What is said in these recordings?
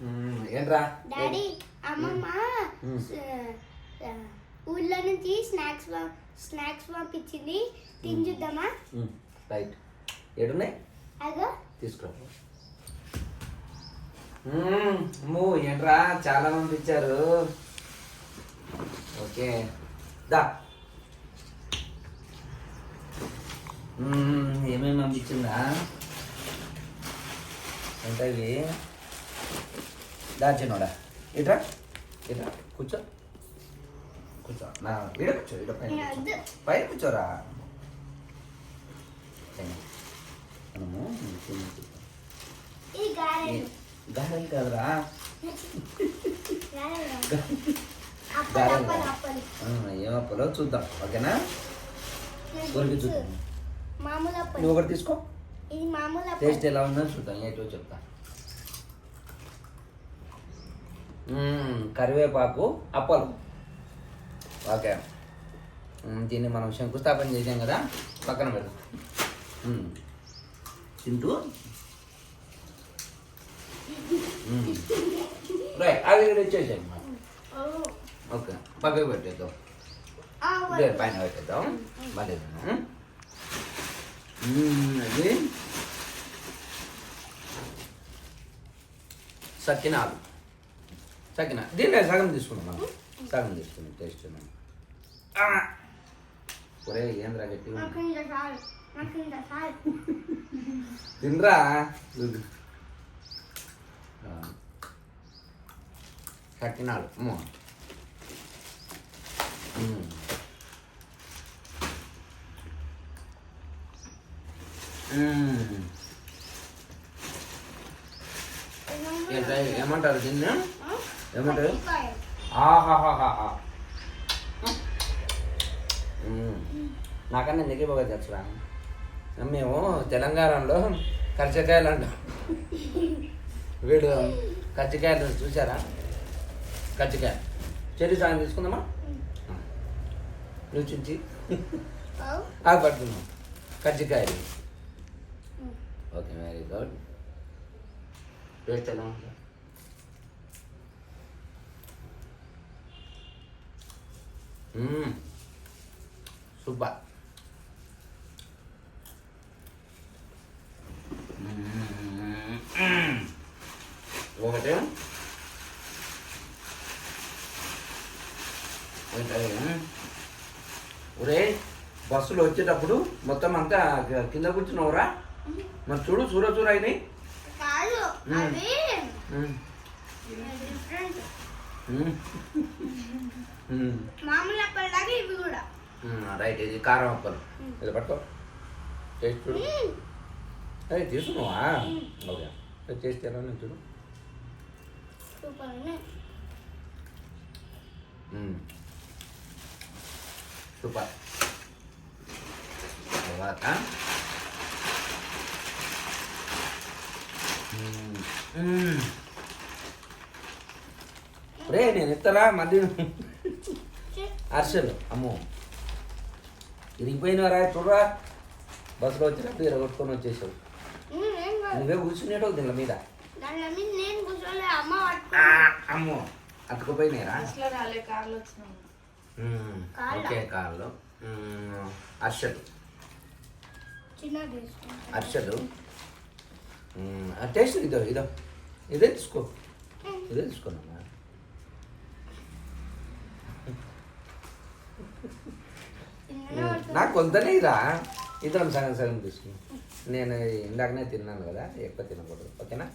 ఏంట్రా? డాడీ అమ్మమ్మ ఊళ్ళో నుంచి స్నాక్స్ స్నాక్స్ పంపించింది. తిని చూద్దామా రైట్. ఏడున్నాయి? అదో తీసుకురా అమ్మో ఏంట్రా? చాలా మంది ఇచ్చారు ఓకే. దా. మ్మ్, ఏమేమి పంపించిందా? ఏంటవి దాచినోడా ఇట్రా ఇట్రా కూర్చో కూర్చో నా ఈడ కూర్చో ఈడ పైన. పైన కూర్చోరా. మనము గారెలు కాదురా ఏమప్పలో చూద్దాం ఓకేనా తెలుసు. చూద్దాం నువ్వు ఒకటి తీసుకో టేస్ట్ ఎలా ఉందో చూద్దాం ఏంటో చెప్తా మ్మ్, కరివేపాకు అప్పలు. ఓకే. దీన్ని మనం శంకుస్థాపన చేసాం కదా పక్కన పెడదాం. తింటూ. రైట్ అది కూడా ఇచ్చేసాం. ఓకే పక్కకు పెట్టేద్దాం. ఇదే. పైన పెట్టేద్దాం. మళ్ళీ అది. సకినాలు. సకినా దీన్ని సగం తీసుకున్నాం సగం తీసుకున్నాం టేస్ట్ ఒరే ఏంద్రా గట్టి? తినరా. ఏంట్రా ఏమంటారు దీన్ని? ఏమంటారు. ఆహాహాహా. నాకన్నా ఎందుకే బాగా తెలుసురా. మేము తెలంగాణలో కర్చకాయలు అంటాం వీడు కజ్జికాయలు చూసారా కజ్జికాయ. చెల్లి సాయం తీసుకుందామా? నువ్వు చుంచి ఓ. ఆకు పడుతున్నాం కజ్జికాయలు. ఓకే వెరీ గుడ్ టేస్ట్ ఎలా ఉంది మ్మ్. సూపర్ మ్మ్. ఒకటి? ఒరే బస్సులో వచ్చేటప్పుడు మొత్తం అంతా కింద కూర్చున్నావురా మరి చూడు చూర చూర అయినాయి మామూలు ఇవి కూడా. రైట్ ఇది కారం అప్పలు. ఇది పట్టుకో. టేస్ట్ చూడు. అదే తీసుకున్నావా? ఓకే. టేస్ట్ ఎలా ఉంది చూడు. సూపర్. తర్వాత. మ్మ్. రే నేను ఎత్తరా? మళ్ళీ చి- అర్షలు అమ్మో. ఇరిగిపోయినవరా చూడరా. బస్సులో వచ్చినప్పుడు ఇరగొట్టుకొని వచ్చేసావు. నువ్వే కూర్చునేటో దీని మీద. అమ్మ. కార్లా? ఓకే కార్లో. మ్మ్. ఆ టేస్ట్ ఇదో ఇదో. ఇదే తీసుకో? ఇదే తీసుకున్నా చిన్నగా పట్టుకో. నాకు కొంతనే ఇరా. ఇద్దరం సగం సగం తీసుకున్నాం. నేను ఇందాకనే తిన్నాను కదా ఎక్కువ తినకూడదు. ఓకేనా?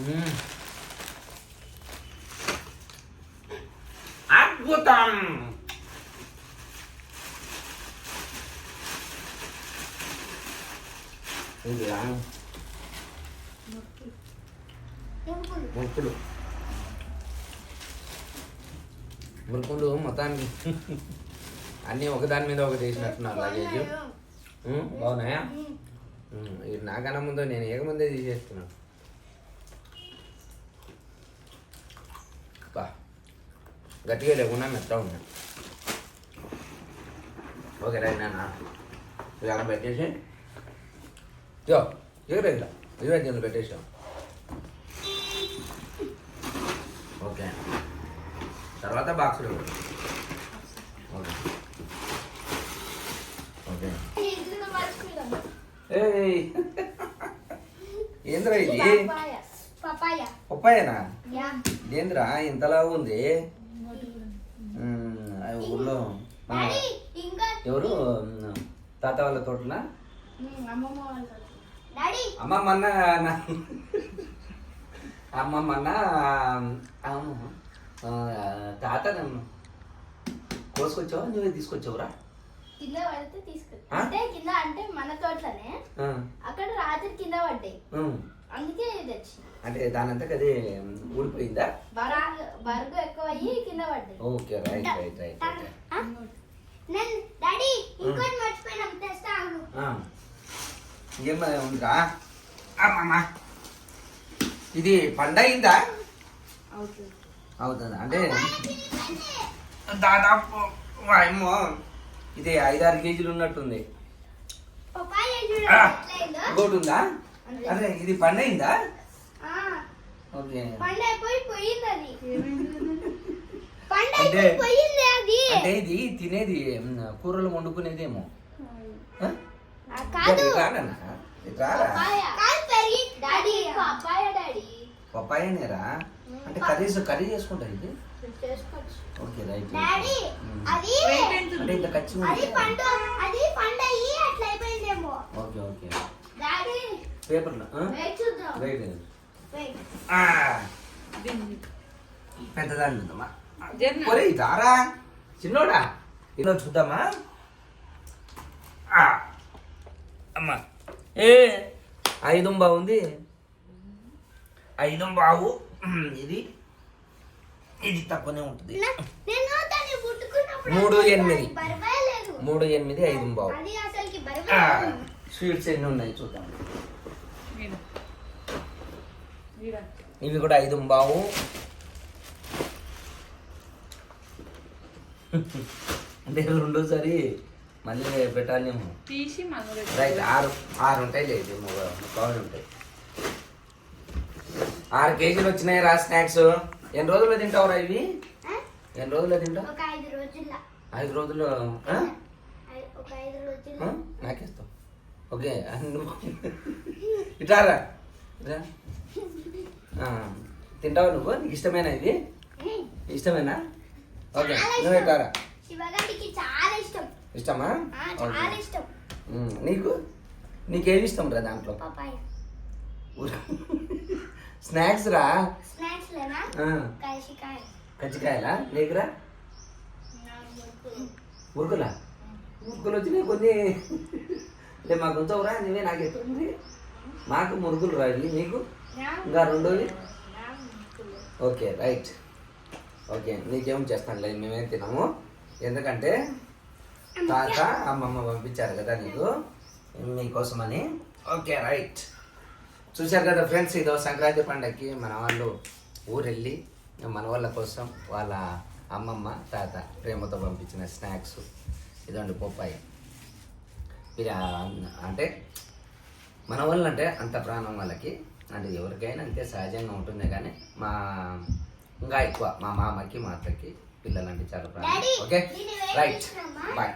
మ్మ్. అద్భుతం! ఇది మురుకులు మొత్తానికి. అన్నీ ఒకదాని మీద ఒకటి వేసినట్టున్నారు లగేజ్ బాగున్నాయా? ఇది నాకన్నా ముందు నేను ఏకముందే తీసేస్తున్నాను బా గట్టిగా లేకుండా మెత్త ఉన్నా. ఓకే రైట్ నాన్న. ఇది అలా పెట్టేసి. యో ఎగరేలా ఇవే దీనిలో పెట్టేసాం ఓకే. తర్వాత బాక్స్లో. ఓకే. ఏంద్రా ఇది? పపాయ. పపాయ పప్పాయేనా ఏంద్రా ఇంతలా ఉంది? ఇంకా ఎవరు? తాత వాళ్ళ తోటనా? అమ్మమ్మ వాళ్ళ తాత నన్ను కోసుకొచ్చావా? నువ్వే తీసుకొచ్చావురా? కింద పడితే తీసుకు ఆ? అంటే కింద అంటే మన తోటలోనే ఆ, అక్కడ రాత్రి కింద పడ్డాయి. ఉమ్. అందుకే తెచ్చి. అంటే దానంతకు అది ఊడిపోయిందా? బరువు బరుగు ఎక్కువ అయ్యి కింద పడ్డాయి. Okay right right right right. నేను డాడీ ఇంకోటి మర్చిపోయినాం తెస్తా ఆగు. ఉందిరా? అమ్మమ్మ. ఇది పండయిందా? అవుతుంది. అంటే దాదాపు వాయమ్మో ఇది ఐదారు కేజీలు ఉన్నట్టుంది. ఇంకోటి ఉందా? అదే ఇది ఓకే. పండు అది పండు అంటే- అంటే ఇది తినేది కూరలు వండుకునేదేమో. రారా పప్పాయనేరా అంటే కర్రీస్ కర్రీ చేసుకుంటా ఇది? Okay right daddy. అది అంటే ఇంత ఖర్చు అది పండు అది పండు అయ్యి అట్లా అయిపోయిందేమో. Okay okay. డాడీ పేపర్లో వెయిట్ చూద్దాం. Right wait. పెద్దదాన్ని చూద్దామా ఒరే దారా. చిన్నోడా? ఇలా చూద్దామా? ఆ. అమ్మా. ఏ ఐదు బాగుంది ఐదు బావు ఇది ఇది తక్కువనే ఉంటుంది. మూడు ఎనిమిది. మూడు ఎనిమిది ఐదు బావు. అది అసలుకి ఆ, బరువే లేదు. స్వీట్స్ ఎన్ని ఉన్నాయి చూద్దాం. ఇవి కూడా ఐదు బావు. అంటే రెండోసారి మళ్ళీ పెట్టాలేమో తీసి మగ రైట్ ఆరు ఆరు ఉంటాయి లేదు ముక్కలు ఉంటాయి. ఆరు కేజీలు వచ్చినాయి రా స్నాక్స్. ఎన్ని రోజుల్లో తింటావురా ఇవి? ఎన్ని రోజుల్లో తింటావు? ఐదు రోజుల రోజుల్లో? నాకేస్తావు. ఓకే. ఆ, తింటావా నువ్వు? నీకు ఇష్టమేనా ఇది. ఇష్టమేనా? ఓకే నువ్వు ఇష్టం. ఇష్టమా? నీకు? నీకేమి ఇష్టం రా దాంట్లో? స్నాక్స్ రా. కజ్జికాయలా. నీకురా? మురుకులా? మురుకులు వచ్చినాయి కొన్ని. అంటే మాకు ఉంచవురా నువ్వే నాకు ఎత్తుంది మాకు మురుకులు రా ఇవి నీకు? ఇంకా రెండోవి? Okay right. ఓకే నీకేం చేస్తానులే మేమేం తినము. ఎందుకంటే తాత అమ్మమ్మ పంపించారు కదా నీకు. మీకోసమని. Okay right. చూశారు కదా ఫ్రెండ్స్ ఇదో సంక్రాంతి పండగకి మన వాళ్ళు ఊరెళ్ళి మన వాళ్ళ కోసం వాళ్ళ అమ్మమ్మ తాత ప్రేమతో పంపించిన స్నాక్స్. ఇదండి ఇది ఆ- అంటే మన వాళ్ళు అంటే అంత ప్రాణం వాళ్ళకి. అంటే ఎవరికైనా అంతే సహజంగా ఉంటుంది కానీ మా ఇంకా ఎక్కువ మా మామకి మా అత్తకి పిల్లలంటే చాలా ప్రాణం. ఓకే? రైట్? బాయ్